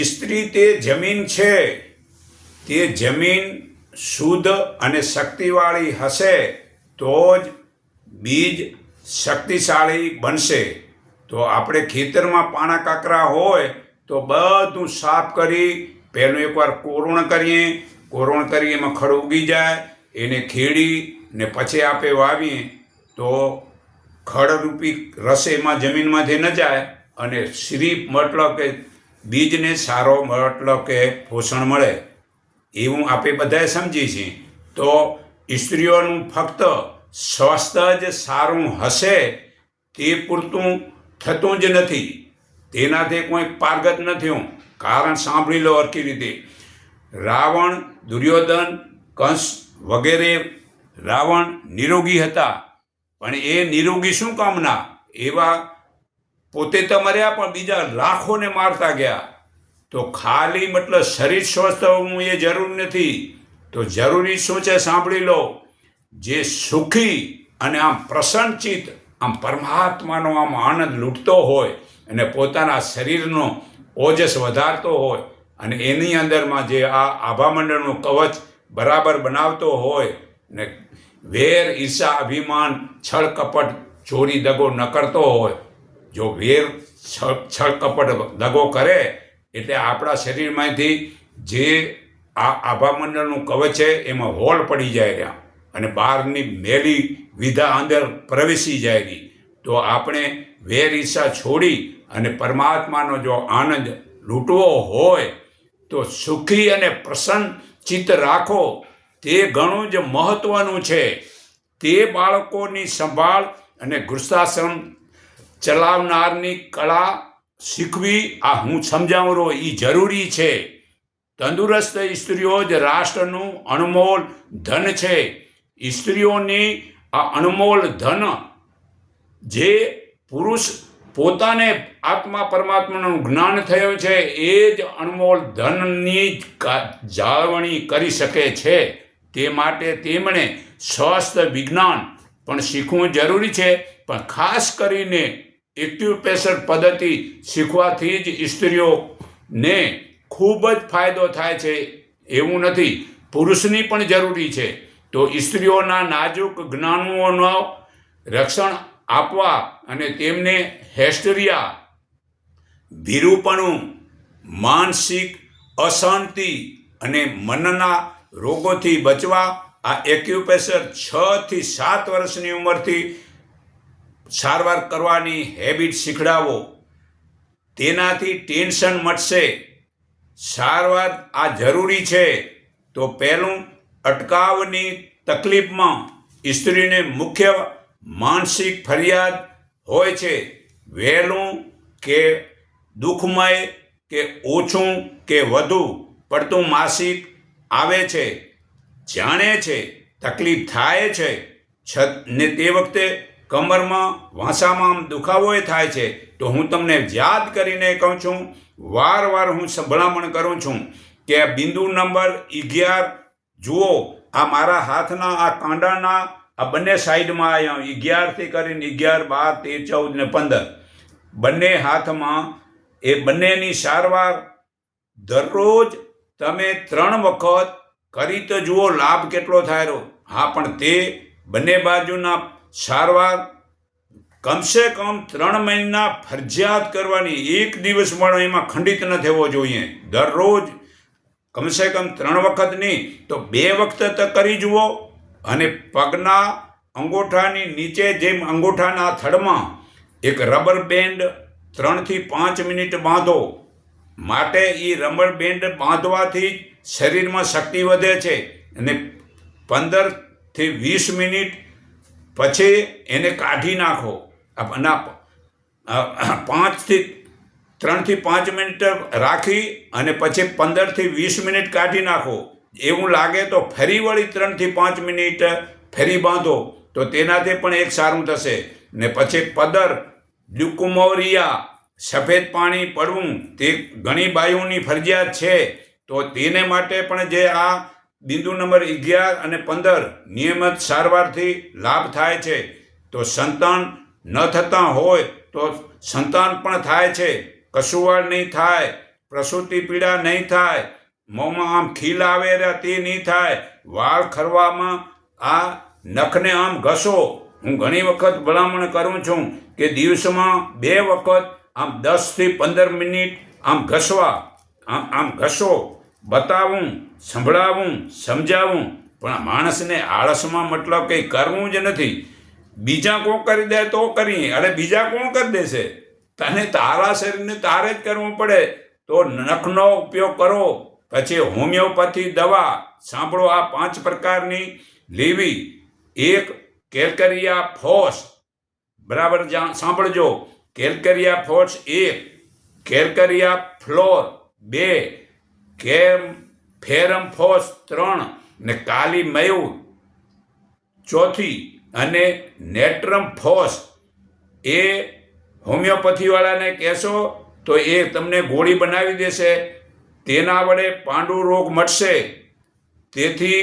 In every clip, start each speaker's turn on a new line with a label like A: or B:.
A: ઇસ્ત્રી તે જમીન છે. તે જમીન શુદ્ધ અને શક્તિવાળી હશે તો જ બીજ શક્તિશાળી બનશે. તો આપણે ખેતરમાં પાણા કાકરા હોય તો બધું સાફ કરી પહેલું એકવાર કોરણ કરીએ. કોરણ કરી એમાં ખડ ઉગી જાય, એને ખેડી ને પછી આપણે વાવીએ. તો ખડરૂપી રસ એમાં જમીનમાંથી ન જાય અને શ્રી મતલબ કે બીજને સારો મતલબ કે પોષણ મળે, એવું આપણે બધાએ સમજીએ છીએ. તો સ્ત્રીઓનું ફક્ત સ્વાસ્થ્ય જ સારું હશે તે પૂરતું થતું જ નથી. તેનાથી કોઈ પારગત નથી હું. કારણ સાંભળી લો હરખી રીતે. રાવણ, દુર્યોધન, કંસ વગેરે રાવણ નિરોગી હતા. પણ એ નિરોગી શું કામના? એવા પોતે તો મર્યા, પણ બીજા લાખોને મારતા ગયા. તો ખાલી મતલબ શરીર સ્વસ્થ હોવું એ જરૂર નથી. તો જરૂરી શું છે સાંભળી લો. જે સુખી અને આમ પ્રસન્નચિત આમ પરમાત્માનો આમ આનંદ લૂંટતો હોય, અને પોતાના શરીરનો ઓજસ વધારતો હોય, અને એની અંદરમાં જે આ આભામંડળનું કવચ બરાબર બનાવતો હોય, ને વેર ઈર્ષા અભિમાન, છળ કપટ ચોરી દગો ન કરતો હોય જો વેર છ- છળ કપટ દગો કરે, એટલે આપણા શરીરમાંથી જે આ આભામંડળનું કવચ છે, એમાં હોલ પડી જાય રહ્યા અને બહારની મેલી વિધા અંદર પ્રવેશી જાય રહી તો આપણે વેર ઈર્ષા છોડી અને પરમાત્માનો જો આનંદ લૂંટવો હોય, તો સુખી અને પ્રસન્ન ચિત્ત રાખો. તે ઘણું જ મહત્વનું છે. તે બાળકોની સંભાળ અને ગૃહસ્થાશ્રમ ચલાવનારની કળા શીખવી આ હું સમજાવરો એ જરૂરી છે. તંદુરસ્ત સ્ત્રીઓ જ રાષ્ટ્રનું અણમોલ ધન છે. સ્ત્રીઓની આ અણમોલ ધન જે પુરુષ પોતાને આત્મા પરમાત્માનું જ્ઞાન થયું છે, એ જ અણમોલ ધનની જાળવણી કરી શકે છે. તે માટે તેમણે સ્વસ્થ વિજ્ઞાન પણ શીખવું જરૂરી છે. પણ ખાસ કરીને એક્યુપેશન પદ્ધતિ શીખવાથી જ સ્ત્રીઓને ખૂબ જ ફાયદો થાય છે એવું નથી. પુરુષની પણ જરૂરી છે. તો સ્ત્રીઓના નાજુક જ્ઞાનોનો રક્ષણ આપવા અને તેમને હેસ્ટરિયા, ભીરુપણું, માનસિક અશાંતિ અને મનના રોગોથી બચવા આ એક્યુપેશર છ થી સાત વર્ષની ઉંમરથી સારવાર કરવાની હેબિટ શીખડાવો. તેનાથી ટેન્શન મટશે. સારવાર આ જરૂરી છે. તો પહેલું અટકાવની તકલીફમાં સ્ત્રીને મુખ્ય માનસિક ફરિયાદ હોય છે. વહેલું કે દુઃખમય કે ઓછું કે વધુ પડતું માસિક આવે છે. જાણે છે, તકલીફ થાય છે. છ ને તે વખતે કમરમાં વાંસામાં દુખાવો થાય છે, તો હું તમને યાદ કરીને કહું છું વાર વાર હું સંભળામણ કરું છું કે બિંદુ નંબર અગિયાર, જુઓ, આ મારા હાથના, આ કાંડાના, આ બંને સાઈડમાં આવ્યા અગિયારથી કરીને અગિયાર, બાર, તેર, ચૌદ ને પંદર. બંને હાથમાં, એ બંનેની સારવાર દરરોજ તમે ત્રણ વખત કરી તો જુઓ લાભ કેટલો થાય હા, પણ તે બંને બાજુના સારવાર કમસે કમ ત્રણ મહિના ફરજિયાત કરવાની એક દિવસ પણ એમાં ખંડિત ન થવો જોઈએ. દરરોજ કમસે કમ ત્રણ વખત નહીં, તો બે વખત તો કરી જુઓ. અને પગના અંગૂઠાની નીચે જેમ અંગૂઠાના થડમાં એક રબર બેન્ડ ત્રણથી પાંચ મિનિટ બાંધો. માટે એ રબર બેન્ડ બાંધવાથી શરીરમાં શક્તિ વધે છે. અને પંદરથી વીસ મિનિટ પછી એને કાઢી નાખો. આ પાંચથી ત્રણથી પાંચ મિનિટ રાખી અને પછી પંદરથી વીસ મિનિટ કાઢી નાખો. એવું લાગે તો ફરી વળી ત્રણથી પાંચ મિનિટ ફરી બાંધો. તો તેનાથી પણ એક સારું થશે. ને પછી પદર ડ્યુકુમોરિયા સફેદ પાણી પડવું, તે ઘણી બાયુની ફરજિયાત છે. તો તેને માટે પણ જે આ બિંદુ નંબર અગિયાર અને પંદર નિયમિત સારવારથી લાભ થાય છે. તો સંતાન ન થતાં હોય તો સંતાન પણ થાય છે. કશુવાડ નહીં થાય, પ્રસૂતિ પીડા નહીં થાય, મોંમાં આમ ખીલ આવે તે નહીં થાય. વાળ ખરવામાં આ નખને આમ ઘસો. હું ઘણી વખત ભલામણ કરું છું કે દિવસમાં બે વખત આમ દસથી પંદર મિનિટ આમ ઘસવા, આમ આમ ઘસો. બતાવું, સંભળાવું, સમજાવું. પણ માણસને આળસમાં મતલબ કંઈ કરવું જ નથી. બીજા કોણ કરી દે તો કરીએ અરે બીજા કોણ કરી દેશે? તને તારા શરીરને તારે જ કરવું પડે. તો નખનો ઉપયોગ કરો. પછી હોમિયોપેથી દવા. સાંભળો આ પાંચ પ્રકારની લેવી. એક, કેલકરિયા ફોસ બરાબર સાંભળજો. કેલકરિયા ફોસ એક, કેલકરિયા ફ્લોર બે કેમ ફેરમ ફોસ ત્રણ ને કાલી મયુર ચોથી અને નેટ્રમ ફોસ. એ હોમિયોપથીવાળાને કહેશો તો એ તમને ગોળી બનાવી દેશે. તેના વડે પાંડુ રોગ મટશે. તેથી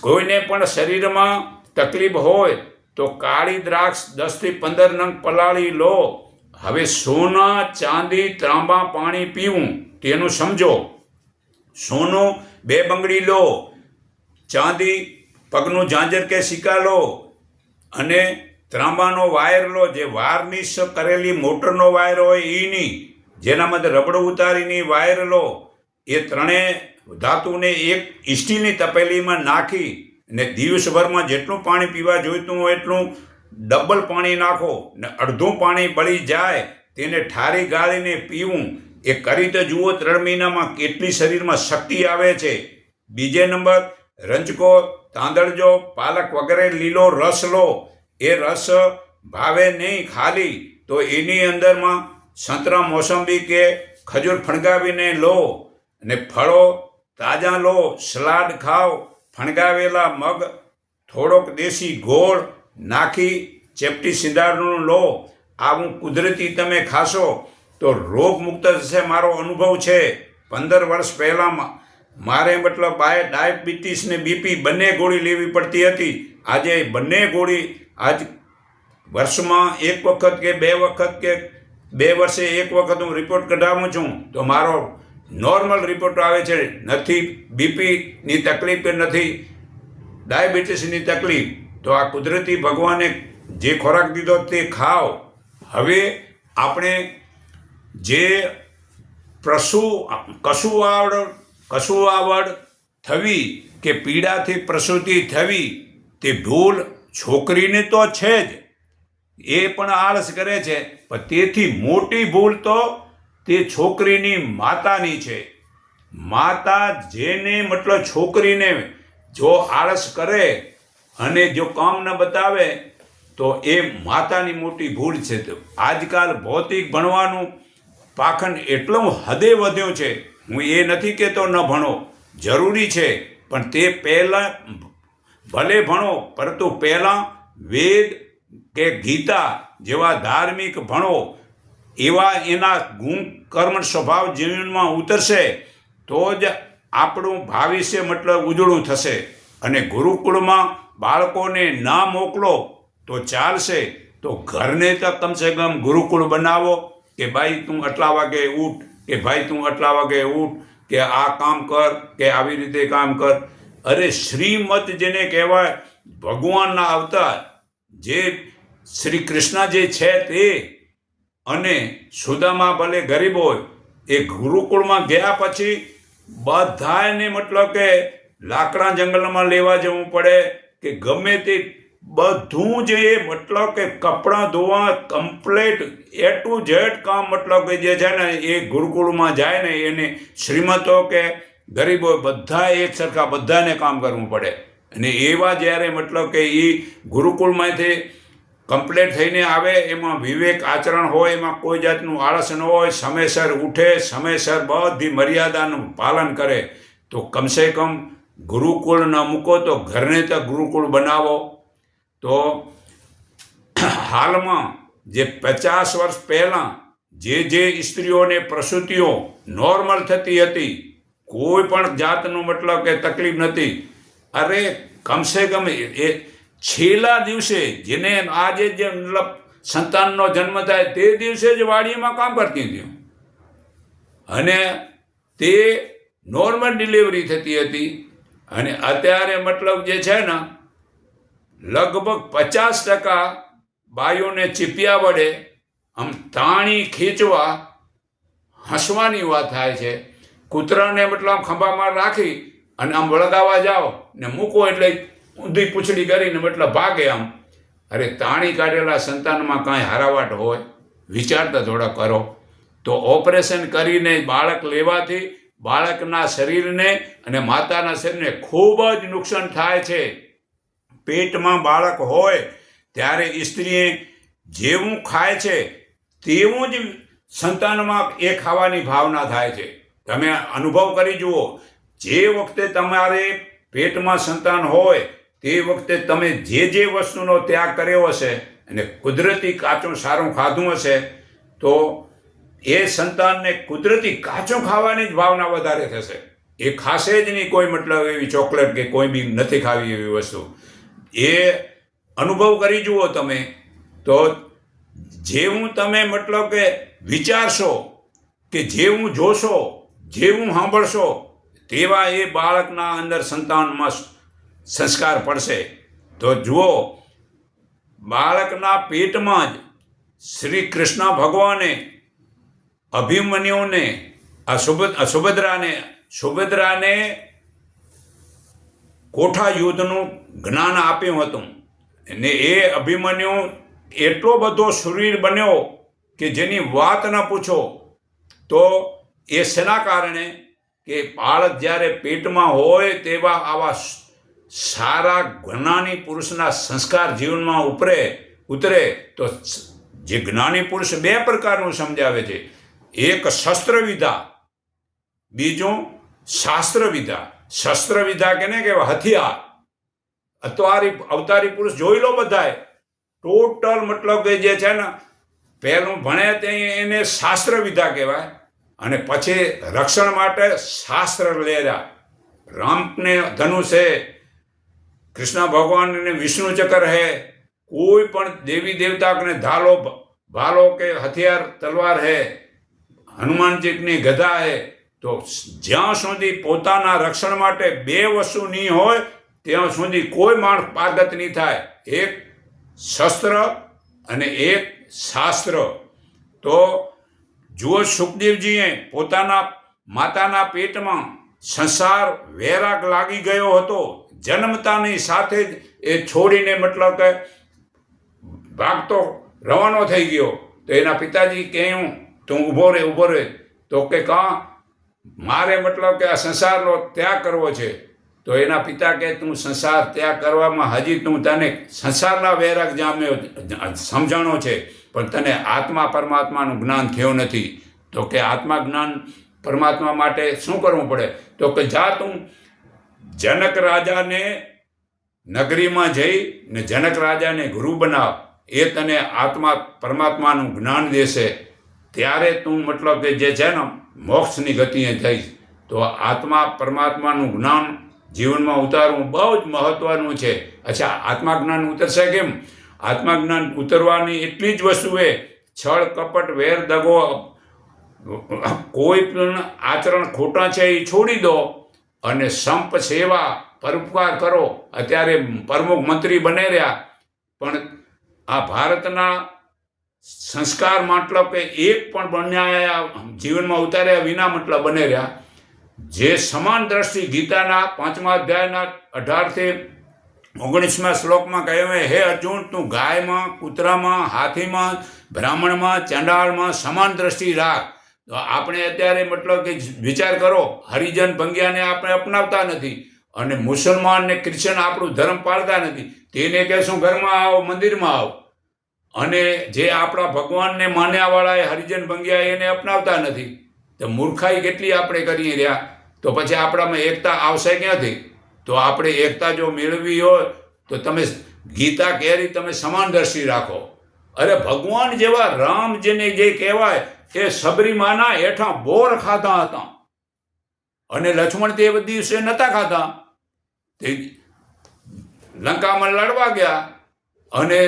A: કોઈને પણ શરીરમાં તકલીફ હોય તો કાળી દ્રાક્ષ દસથી પંદર નંગ પલાળી લો. હવે સોના, ચાંદી, ત્રાંબા, પાણી પીવું, તેનું સમજો. સોનું બે બંગડી લો, ચાંદી પગનું ઝાંઝર કે સિક્કા લો, અને ત્રાંબાનો વાયર લો, જે વાર્નિશ કરેલી મોટરનો વાયર હોય એની જેનામાંથી રબડ ઉતારીની વાયર લો, એ ત્રણેય ધાતુને એક ઇસ્ટીની તપેલીમાં નાખી, અને દિવસભરમાં જેટલું પાણી પીવા જોઈતું હોય એટલું ડબલ પાણી નાખો ને અડધું પાણી બળી જાય તેને ઠારી ગાળીને પીવું. એ કરી તો જુઓ ત્રણ મહિનામાં કેટલી શરીરમાં શક્તિ આવે છે. બીજે નંબર, રંજકો, તાંદળજો, પાલક વગેરે લીલો રસ લો. એ રસ ભાવે નહીં ખાલી, તો એની અંદરમાં સંતરા મોસંબી કે ખજૂર ફણગાવીને લો ને ફળો તાજા લો. સલાડ ખાઓ, ફણગાવેલા મગ, થોડોક દેશી ગોળ નાખી ચેપટી સિંધારનું લો. આવું કુદરતી તમે ખાશો તો રોગ મુક્ત થશે મારો અનુભવ છે. પંદર વર્ષ પહેલાં મારે મતલબ બાય ડાયાબિટીસ ને બીપી બંને ગોળી લેવી પડતી હતી. આજે બંને ગોળી આજ વર્ષમાં એક વખત કે બે વખત કે બે વર્ષે એક વખત હું રિપોર્ટ કઢાવું છું તો મારો નોર્મલ રિપોર્ટ આવે છે. નથી, બીપીની તકલીફ કે નથી, ડાયાબિટીસની તકલીફ. તો આ કુદરતી ભગવાને જે ખોરાક દીધો તે ખાઓ. હવે આપણે જે પ્રસુ કસુઆવડ કસુઆવડ થવી કે પીડાથી પ્રસૂતિ થવી તે ભૂલ છોકરીને તો છે જ. એ પણ આળસ કરે છે. પણ તેથી મોટી ભૂલ તો તે છોકરીની માતાની છે. માતા જેને મતલબ છોકરીને જો આળસ કરે અને જો કામ ન બતાવે, તો એ માતાની મોટી ભૂલ છે. આજકાલ ભૌતિક ભણવાનું પાખંડ એટલું હદે વધ્યું છે, હું એ નથી કહેતો ન ભણો. જરૂરી છે, પણ તે પહેલાં ભલે ભણો, પરંતુ પહેલાં વેદ કે ગીતા જેવા ધાર્મિક ભણો, એવા એના ગુણ કર્મ સ્વભાવ જીવનમાં ઉતરશે, તો જ આપણું ભાવિષ્ય મતલબ ઉજળું થશે. અને ગુરુકુળમાં બાળકોને ના મોકલો તો ચાલશે. તો ઘરને તો કમસે કમ ગુરુકુળ બનાવો કે ભાઈ તું આટલા વાગે ઉઠ, કે ભાઈ તું આટલા વાગે ઉઠ, કે આ કામ કર, કે આવી રીતે કામ કર. અરે શ્રીમત જેને કહેવાય, ભગવાનના અવતાર, જે શ્રી કૃષ્ણ જે છે તે, અને સુદામા ભલે ગરીબ હોય, એ ગુરુકુળમાં ગયા પછી બધાને મતલબ કે લાકડા જંગલમાં લેવા જવું પડે કે ગમે તે બધું જે મતલબ કે કપડાં ધોવા કમ્પ્લેટ એ ટુ ઝેડ કામ મતલબ કે જે છે ને એ ગુરુકુળમાં જાય ને એને શ્રીમતો કે ગરીબો બધા એક સરખા બધાને કામ કરવું પડે. અને એવા જ્યારે મતલબ કે એ ગુરુકુળમાંથી કમ્પ્લેટ થઈને આવે, એમાં વિવેક આચરણ હોય, એમાં કોઈ જાતનું આળસ ન હોય, સમયસર ઉઠે, સમયસર બધી મર્યાદાનું પાલન કરે, તો કમસે કમ ગુરુકુળ ન મૂકો તો ઘરને તો ગુરુકુળ બનાવો. તો હાલમાં જે પચાસ વર્ષ પહેલાં જે જે સ્ત્રીઓને પ્રસૂતિઓ નોર્મલ થતી હતી, કોઈ પણ જાતનું મતલબ કે તકલીફ નથી. અરે કમસે કમ એ છેલ્લા દિવસે જેને આજે જે મતલબ સંતાનનો જન્મ થાય તે દિવસે જ વાડીમાં કામ કરતી હતી. અને તે નોર્મલ ડિલિવરી થતી હતી. અને અત્યારે મતલબ જે છે ને, લગભગ પચાસ ટકા બાયોને ચીપિયા વડે આમ તાણી ખીંચવા હસવાની વાત થાય છે. કૂતરાને મતલબ આમ ખંભામાં રાખી અને આમ વળગાવા જાઓ ને મૂકો એટલે ઊંધી પૂછડી કરીને મતલબ ભાગે આમ. અરે તાણી કાઢેલા સંતાનમાં કાંઈ હારાવાટ હોય? વિચારતા થોડા કરો. તો ઓપરેશન કરીને બાળક લેવાથી બાળકના શરીરને અને માતાના શરીરને ખૂબ જ નુકસાન થાય છે. પેટમાં બાળક હોય ત્યારે સ્ત્રીએ જેવું ખાય છે તેવું જ સંતાનમાં એ ખાવાની ભાવના થાય છે. તમે અનુભવ કરી જુઓ, જે વખતે તમારે પેટમાં સંતાન હોય તે વખતે તમે જે જે વસ્તુનો ત્યાગ કર્યો હશે અને કુદરતી કાચું સારું ખાધું હશે, તો એ સંતાનને કુદરતી કાચું ખાવાની જ ભાવના વધારે થશે. એ ખાશે જ નહીં કોઈ મતલબ એવી ચોકલેટ કે કોઈ બી નથી ખાવી એવી વસ્તુ. એ અનુભવ કરી જુઓ તમે, તો જેવું તમે મતલબ કે વિચારશો કે જેવું જોશો જેવું સાંભળશો, તેવા એ બાળકના અંદર સંતાનમાં સંસ્કાર પડશે. તો જુઓ, બાળકના પેટમાં જ શ્રી કૃષ્ણ ભગવાને અભિમન્યુને, આ સુભદ સુભદ્રાને સુભદ્રાને કોઠા યુદ્ધનું જ્ઞાન આપ્યું હતું. અને એ અભિમન્યુ એટલો બધો શરીર બન્યો કે જેની વાત ન પૂછો, તો એ શેના કારણે? કે બાળક જ્યારે પેટમાં હોય તેવા આવા સારા જ્ઞાની પુરુષના સંસ્કાર જીવનમાં ઉપરે, ઉતરે, તો જે જ્ઞાની પુરુષ બે પ્રકારનું સમજાવે છે. એક શસ્ત્રવિધા બીજું શાસ્ત્રવિધા શસ્ત્રવિધા કેને કહેવાય? હથિયાર. અત્વારી, અવતારી પુરુષ જોઈ લો બધાય ટોટલ મતલબ કે જે છે ને, પહેલું ભણે તે એને શાસ્ત્રવિધા કહેવાય અને પછી રક્ષણ માટે શાસ્ત્ર લેરા રામને, ધનુષ હે કૃષ્ણ ભગવાનને વિષ્ણુ ચક્ર હે, કોઈ પણ દેવી દેવતાને ધાલો ભાલો કે હથિયાર, તલવાર હે હનુમાનજીની ગધા હે. તો જ્યાં સુધી પોતાના રક્ષણ માટે બે વસ્તુ નહીં હોય, ત્યાં સુધી કોઈ માણસ પારગત નહીં થાય. એક શસ્ત્ર અને એક શાસ્ત્ર. તો જુઓ સુખદેવજીએ પોતાના માતાના પેટમાં સંસાર વેરાગ લાગી ગયો હતો. જન્મતાની સાથે જ એ છોડીને મતલબ કે ભાગતો રવાનો થઈ ગયો. તો એના પિતાજી કહ્યું તું ઊભો રહે ઊભો રહે તો કે કાં? મારે મતલબ કે આ સંસારનો ત્યાગ કરવો છે. તો એના પિતા કે તું સંસાર ત્યાગ કરવામાં હજી તું તને સંસારના વૈરાગ જામ્યો સમજાણો છે. પણ તને આત્મા પરમાત્માનું જ્ઞાન થયું નથી. તો કે આત્મા જ્ઞાન પરમાત્મા માટે શું કરવું પડે? તો કે જા તું જનક રાજાને નગરીમાં જઈ ને જનક રાજાને ગુરુ બનાવ. એ તને આત્મા પરમાત્માનું જ્ઞાન દેશે. ત્યારે તું મતલબ કે જે છે ને મોક્ષની ગતિએ થઈશ તો આત્મા પરમાત્માનું જ્ઞાન જીવનમાં ઉતારવું બહુ જ મહત્વનું છે. અચ્છા, આત્મા જ્ઞાન ઉતરશે કેમ? આત્મા જ્ઞાન ઉતરવાની એટલી જ વસ્તુ એ, છળ, કપટ, વેર, દગો, કોઈ પણ આચરણ ખોટા છે એ છોડી દો અને સંપ સેવા, પરોપકાર કરો. અત્યારે પ્રમુખ મંત્રી બને રહ્યા, પણ આ ભારતના સંસ્કાર મતલબ કે એક પણ બન્યા જીવનમાં ઉતાર્યા વિના મતલબ બને રહ્યા. જે સમાન દ્રષ્ટિ ગીતાના પાંચમા અધ્યાયના અઢારથી ઓગણીસમા શ્લોકમાં કહ્યું હે અર્જુન, તું ગાયમાં, કૂતરામાં, હાથીમાં, બ્રાહ્મણમાં, ચંડાળમાં સમાન દ્રષ્ટિ રાખ. તો આપણે અત્યારે મતલબ કે વિચાર કરો, હરિજન ભંગ્યાને આપણે અપનાવતા નથી અને મુસલમાન ને ક્રિશ્ચન આપણું ધર્મ પાળતા નથી. તેને કહેશું, ઘરમાં આવો, મંદિરમાં આવો. અને જે આપણા ભગવાનને માન્યાવાળા હરિજન ભંગ્યા એને અપનાવતા નથી, તો મૂર્ખાઈ કેટલી આપણે કરી રહ્યા? તો પછી આપણામાં એકતા આવશે ક્યાંથી? તો આપણે એકતા જો મેળવી હોય, તો તમે ગીતા કેરી તમે સમાન દ્રષ્ટિ રાખો. અરે ભગવાન જેવા રામ જેને જે કહેવાય, એ સબરીમાના હેઠા બોર ખાતા હતા. અને લક્ષ્મણ તે દિવસે નતા ખાતા. તે લંકામાં લડવા ગયા અને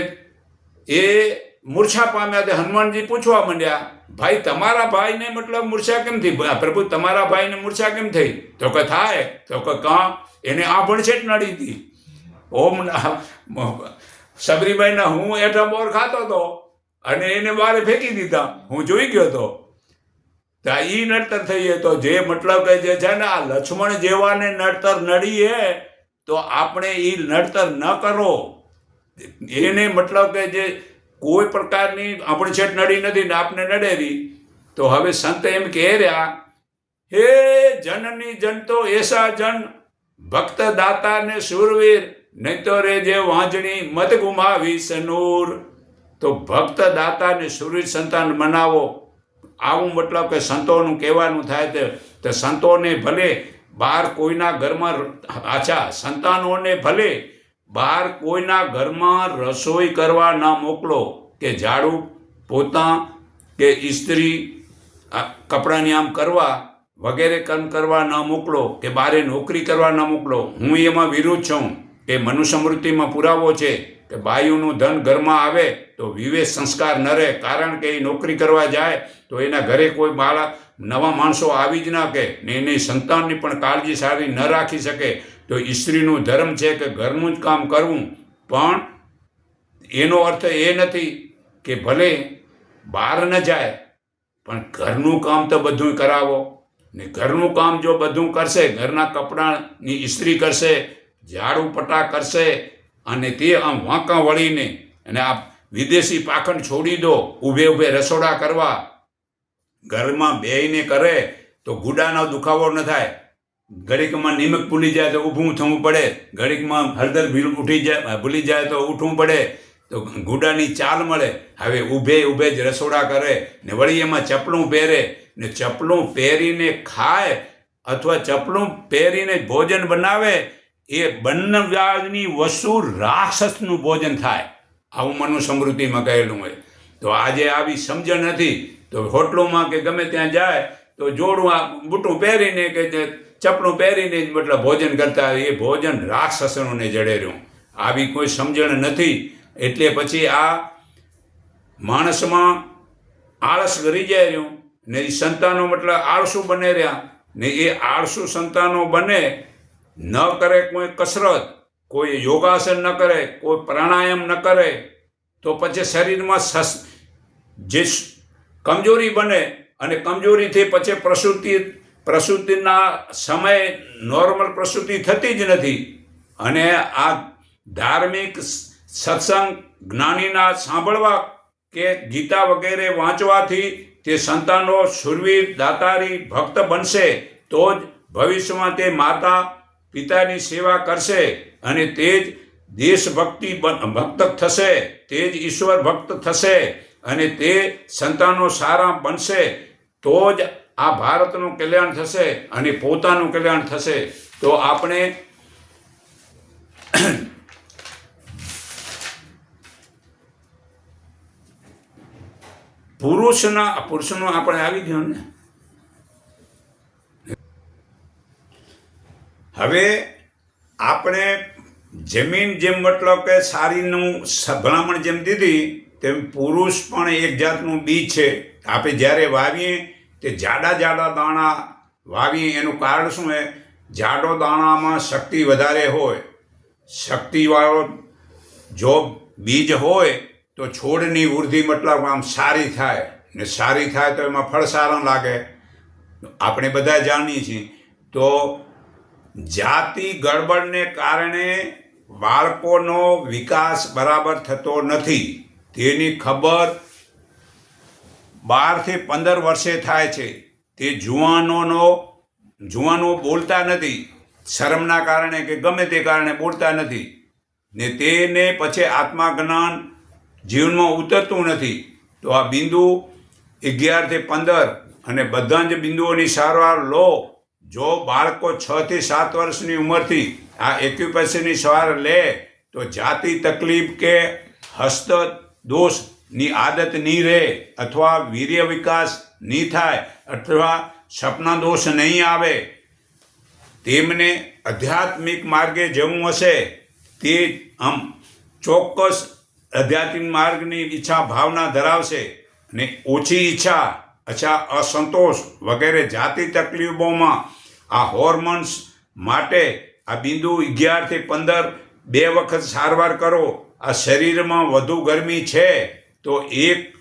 A: એ મૂર્છા પામ્યા તે હનુમાનજી પૂછવા માંડ્યા, ભાઈ, તમારા ભાઈને મતલબ મૂર્છા કેમ થઈ? પ્રભુ, તમારા ભાઈને મૂર્છા કેમ થઈ? તો કે, થાય. તો કે, કાં? એને આ ભણછેટ નડી હતી. ઓમ સબરીભાઈના હું એઠા બોર ખાતો હતો અને એને બારે ફેંકી દીધા. હું જોઈ ગયો હતો તો એ નડતર થઈએ તો જે મતલબ કે જે છે ને, આ લક્ષ્મણ જેવાને નડતર નડીએ, તો આપણે એ નડતર ન કરો. એને મતલબ કે જે કોઈ પ્રકારની આપણે છેટ નડી નથી ને આપને નડેવી, તો હવે સંત એમ કહે રહ્યા, હે જનની જન તો એસા જન, ભક્ત દાતા ને સુરવીર નહીં તો રે જે વાંજણી મત ગુમાવી સનૂર તો ભક્ત દાતા ને સુરવીર સંતાન મનાવો. આવું મતલબ કે સંતોનું કહેવાનું થાય તે સંતોને ભલે બહાર કોઈના ઘરમાં આછા સંતાનોને ભલે બહાર કોઈના ઘરમાં રસોઈ કરવા ના મોકલો કે ઝાડુ, પોતા કે ઇસ્ત્રી કપડાની આમ કરવા વગેરે કામ કરવા ન મોકલો કે બારે નોકરી કરવા ન મોકલો. હું એમાં વિરુદ્ધ છું કે મનુસ્મૃતિમાં પુરાવો છે કે ભાઈઓનું ધન ઘરમાં આવે તો વિવેક સંસ્કાર ન રહે. કારણ કે એ નોકરી કરવા જાય તો એના ઘરે કોઈ બાળક નવા માણસો આવી જ ના કે ને એની સંતાનની પણ કાળજી સારી ન રાખી શકે. તો સ્ત્રીનું ધર્મ છે કે ઘરનું જ કામ કરવું, પણ એનો અર્થ એ નથી કે ભલે બહાર ન જાય, પણ ઘરનું કામ તો બધું કરાવો. ને ઘરનું કામ જો બધું કરશે, ઘરના કપડાની ઇસ્ત્રી કરશે, ઝાડુ પટા કરશે, અને તે આમ વાંકા વળીને અને આ વિદેશી પાખંડ છોડી દો ઊભે ઊભે રસોડા કરવા, ઘરમાં બેહીને કરે, તો ગુડાનો દુખાવો ન થાય. ઘડીકમાં નિમક ભૂલી જાય તો ઊભું થવું પડે. ઘડીકમાં હળદર ભીલ ઉઠી જાય ભૂલી જાય તો ઉઠવું પડે. તો ગુડાની ચાલ મળે. હવે ઊભે ઊભે જ રસોડા કરે ને વળી એમાં ચપલું પહેરે ને ચપલું પહેરીને ખાય અથવા ચપલું પહેરીને ભોજન બનાવે, એ બંને વસુ રાક્ષસનું ભોજન થાય. આવું મનુ સમૃદ્ધિમાં કહેલું હોય. તો આજે આવી સમજણ નથી તો હોટલોમાં કે ગમે ત્યાં જાય, તો જોડું આ બૂટું પહેરીને કે ચપલું પહેરીને જ મતલબ ભોજન કરતા એ ભોજન રાક્ષસોને જડે રહ્યું આવી કોઈ સમજણ નથી. એટલે પછી આ માણસમાં આળસ ગરી જાય રહ્યું. ને એ સંતાનો મતલબ આળસુ બને રહ્યા. ને એ આળસુ સંતાનો બને ન કરે કોઈ કસરત, કોઈ યોગાસન ન કરે, કોઈ પ્રાણાયામ ન કરે, તો પછી શરીરમાં સસ, જે કમજોરી બને અને કમજોરીથી પછી પ્રસૂતિ પ્રસૂતિના સમય નોર્મલ પ્રસૂતિ થતી જ નથી. અને આ ધાર્મિક સત્સંગ જ્ઞાનીના સાંભળવા કે ગીતા વગેરે વાંચવાથી તે સંતાનો સુરવીર, દાતારી, ભક્ત બનશે તો જ ભવિષ્યમાં તે માતા, પિતાની સેવા કરશે અને તે જ દેશભક્તિ ભક્ત થશે, તે જ ઈશ્વર ભક્ત થશે અને તે સંતાનો સારા બનશે તો જ આ ભારતનું કલ્યાણ થશે અને પોતાનું કલ્યાણ થશે, તો આપણે પુરુષના, પુરુષનો આપણે આવી ગયો ને? હવે આપણે જમીન જેમ મતલબ કે સારીનું ભલામણ જેમ દીધી, તેમ પુરુષ પણ એક જાતનું બી છે. આપણે જ્યારે વાવીએ તે જાડા જાડા દાણા વાવીએ, એનું કારણ શું છે જાડો દાણામાં શક્તિ વધારે હોય, શક્તિવાળો જો બીજ હોય, તો છોડની વૃદ્ધિ મતલબ આમ સારી થાય. ને સારી થાય તો એમાં ફળ સારા લાગે. આપણે બધા જાણીએ છીએ. તો જાતિ ગડબડને કારણે બાળકોનો વિકાસ બરાબર થતો નથી. તેની ખબર બારથી પંદર વર્ષે થાય છે. તે જુવાનોનો, જુવાનો બોલતા નથી. શરમના કારણે કે ગમે તે કારણે બોલતા નથી. ને તેને પછી આત્મજ્ઞાન જીવનમાં ઉતરતું નથી. તો આ બિંદુ અગિયારથી પંદર અને બધા જ બિંદુઓની સારવાર લો. જો બાળકો છ થી સાત વર્ષની ઉંમરથી આ એક્યુપેશનની સવાર લે, તો જાતિ તકલીફ કે હસ્ત દોષની આદત નહીં રહે અથવા વીર્ય વિકાસ નહીં થાય અથવા સપના દોષ નહીં આવે, તેમને આધ્યાત્મિક માર્ગે જવું હશે, તે આમ ચોક્કસ આધ્યાત્મિક માર્ગની ઈચ્છા ભાવના ધરાવશે અને ઓછી ઈચ્છા, અચ્છા અસંતોષ વગેરે જાતિ તકલીફોમાં આ હોર્મોન્સ માટે આ બિંદુ અગિયારથી પંદર બે વખત સારવાર કરો. આ શરીરમાં વધુ ગરમી છે. તો એક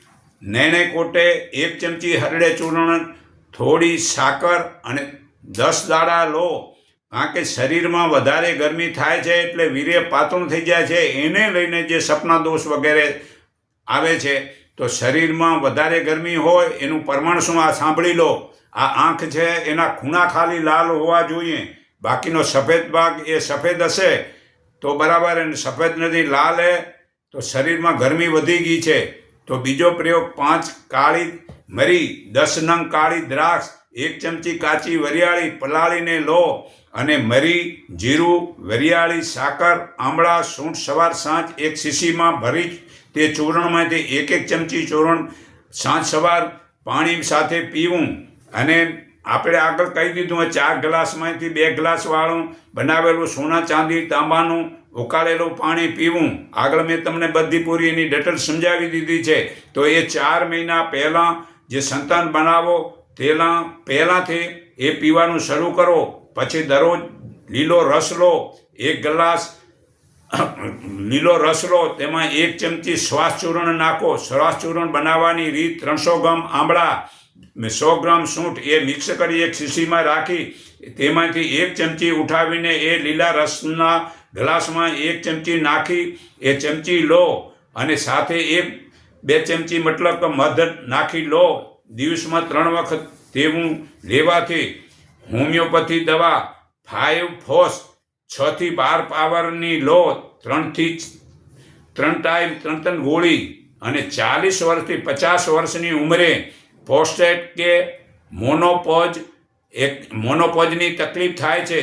A: નેણે કોટે, એક ચમચી હરડે ચૂર્ણ, થોડી સાકર અને દસ દાડા લો. કારણ કે શરીરમાં વધારે ગરમી થાય છે એટલે વીર્ય પાતળું થઈ જાય છે. એને લઈને જે સપના દોષ વગેરે આવે છે, તો શરીરમાં વધારે ગરમી હોય એનું પ્રમાણ શું? આ સાંભળી લો. આ આંખ છે, એના ખૂણા ખાલી લાલ હોવા જોઈએ. બાકીનો સફેદ ભાગ એ સફેદ હશે. તો બરાબર એને સફેદ નથી, લાલ હે. તો શરીરમાં ગરમી વધી ગઈ છે, તો બીજો પ્રયોગ પાંચ કાળી મરી, દસ નંગ કાળી દ્રાક્ષ, એક ચમચી કાચી વરિયાળી પલાળીને લો અને મરી, જીરું, વરિયાળી, સાકર, આમળા, સૂંઠ, સવાર, સાંજ એક શીશીમાં ભરી તે ચૂર્ણમાંથી એક એક ચમચી ચૂર્ણ સાંજ સવાર પાણી સાથે પીવું અને આપણે આગળ કહી દીધું હોય ચાર ગ્લાસમાંથી બે ગ્લાસવાળું બનાવેલું સોના ચાંદી, તાંબાનું, ઉકાળેલું પાણી પીવું. આગળ મેં તમને બધી પૂરી એની ડટલ સમજાવી દીધી છે. તો એ ચાર મહિના પહેલાં જે સંતાન બનાવો, તેના પહેલાંથી એ પીવાનું શરૂ કરો. પછી દરરોજ લીલો રસ લો, એક ગ્લાસ લીલો રસ લો, તેમાં એક ચમચી શ્વાસ ચૂર્ણ નાખો. શ્વાસ ચૂર્ણ બનાવવાની રીત ત્રણસો ગ્રામ આંબળા સો ગ્રામ સૂંઠ એ મિક્સ કરી એક શીશીમાં રાખી. તેમાંથી એક ચમચી ઉઠાવીને એ લીલા રસના ગ્લાસમાં એક ચમચી નાખી. એ ચમચી લો અને સાથે એક બે ચમચી મતલબ મધ નાખી લો. દિવસમાં ત્રણ વખત તેવું લેવાથી હોમિયોપેથી દવા ફાઇવ ફોસ છ થી બાર પાવરની લો ત્રણથી ત્રણ ટાઈમ ત્રણ ત્રણ ગોળી અને ચાલીસ વર્ષથી પચાસ વર્ષની ઉંમરે પોસ્ટેટ કે મોનોપોજ એક મોનોપોજની તકલીફ થાય છે.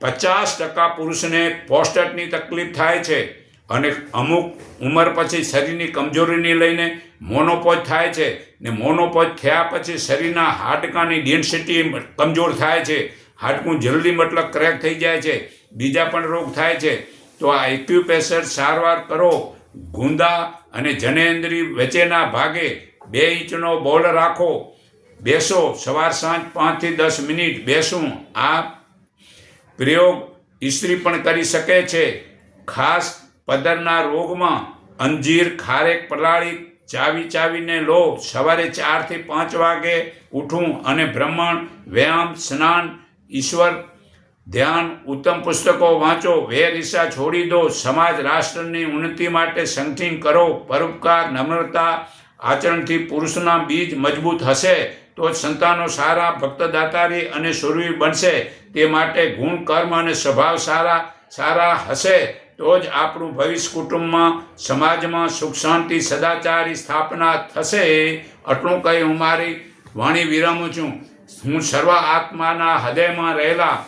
A: પચાસ ટકા પુરુષને પોસ્ટેટની તકલીફ થાય છે અને અમુક ઉંમર પછી શરીરની કમજોરીને લઈને મોનોપોજ થાય છે ને મોનોપોજ થયા પછી શરીરના હાડકાની ડેન્સિટી કમજોર થાય છે. હાડકું જલ્દી મતલબ ક્રેક થઈ જાય છે. બીજા પણ રોગ થાય છે. તો આ એક્યુપ્રેશર સારવાર કરો. ગુંદા અને જનેન્દ્રી વચ્ચેના ભાગે બે ઇંચનો બોલ રાખો. બેસો, સવાર સાંજ પાંચથી દસ મિનિટ બેસું. આ પ્રયોગ ઇસ્ત્રી પણ કરી શકે છે. ખાસ પદરના રોગમાં અંજીર, ખારેક, પલાળી ચાવી ચાવીને લો. સવારે ચારથી પાંચ વાગે ઉઠવું અને ભ્રમણ વ્યાયામ, સ્નાન, ઈશ્વર, ધ્યાન, ઉત્તમ પુસ્તકો વાંચો. વેરિસા છોડી દો. સમાજ, રાષ્ટ્રની ઉન્નતિ માટે સંકિન કરો. પરોપકાર, નમ્રતા આચરણથી પુરુષના બીજ મજબૂત હશે, તો જ સંતાનો સારા ભક્તદાતારી અને સુરવી બનશે. તે માટે ગુણ, કર્મ અને સ્વભાવ સારા સારા હશે, તો જ આપણું ભવિષ્ય કુટુંબમાં, સમાજમાં સુખ, શાંતિ, સદાચારી સ્થાપના થશે. આટલું કહી હું મારી વાણી વિરમું છું. હું સર્વ આત્માના હૃદયમાં રહેલા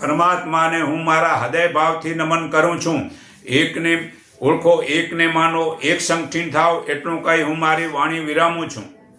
A: પરમાત્માને હું મારા હૃદય ભાવથી નમન કરું છું. એકને ઓળખો એકને માનો એક સંગઠિન થાવ એટલું કહી હું મારી વાણી વિરામું છું.